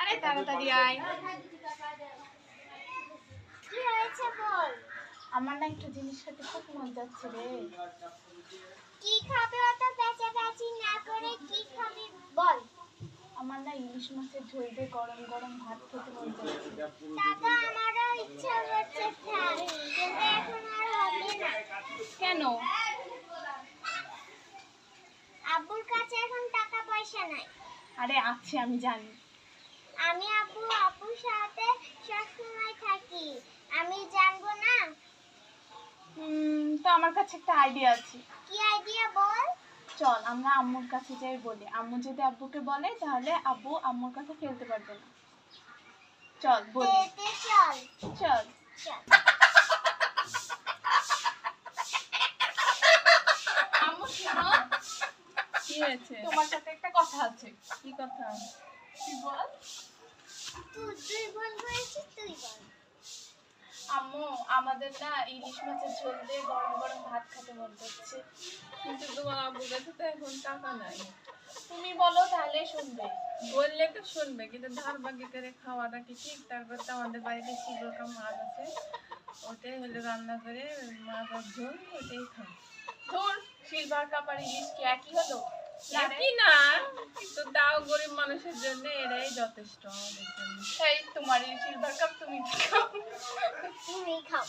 আরে তাড়াতাড়ি আয়। কি হয়েছে বল? আমার না একটু জিনিস খেতে খুব মন যাচ্ছে রে। কি খাবে অত বেচাবেচি না করে কি খাবি বল। আমার না ইলিশ মাছের ঝোল দিয়ে গরম গরম ভাত খেতে মন যাচ্ছে। দাদা আমারও ইচ্ছা হচ্ছে এখন আর হবে না। কেন আব্বুর কাছে এখন টাকা পয়সা নাই। আরে আছে আমি জানি। আমি আব্বু আব্বুর সাথে সবসময় থাকি। আমি জানব না? তো আমার কাছে একটা আইডিয়া আছে। কি আইডিয়া বল? চল আমরা আম্মুর কাছে যাই বলি। আম্মু যদি আব্বুকে বলে তাহলে আব্বু আম্মুর কাছে খেলতে পারবে না। চল বলি। চল। চল। চল। আম্মু শোনো। কি হয়েছে? তোমার সাথে একটা কথা আছে। কি কথা? কি বল। তুই তুই বল বলেছিস তুই বল। আম্মু আমাদের না ইলিশ মাছের ঝোল দিয়ে গরম গরম ভাত খেতে মন করছে। কিন্তু তোমার আব্বুর কাছে তো এখন টাকা নাই। তুমি বলো তাহলে শুনবে। বললে তো শুনবে কিন্তু ধার বাকি করে খাওয়াটা কি ঠিক? তারপর তো আমাদের বাড়িতে শিবকা মাছ আছে। ওটাই হলো রান্না করে মাছ আর ঝোল ওটাই খাও ধুর সিলভার কাপ আর ইলিশ কি একই হলো? একই না? কিন্তু তাও গরিব মানুষের জন্য এরাই যথেষ্ট আমাদের জন্য। সেই তোমার এই সিলভার কাপ তুমি খাও। তুমি খাও।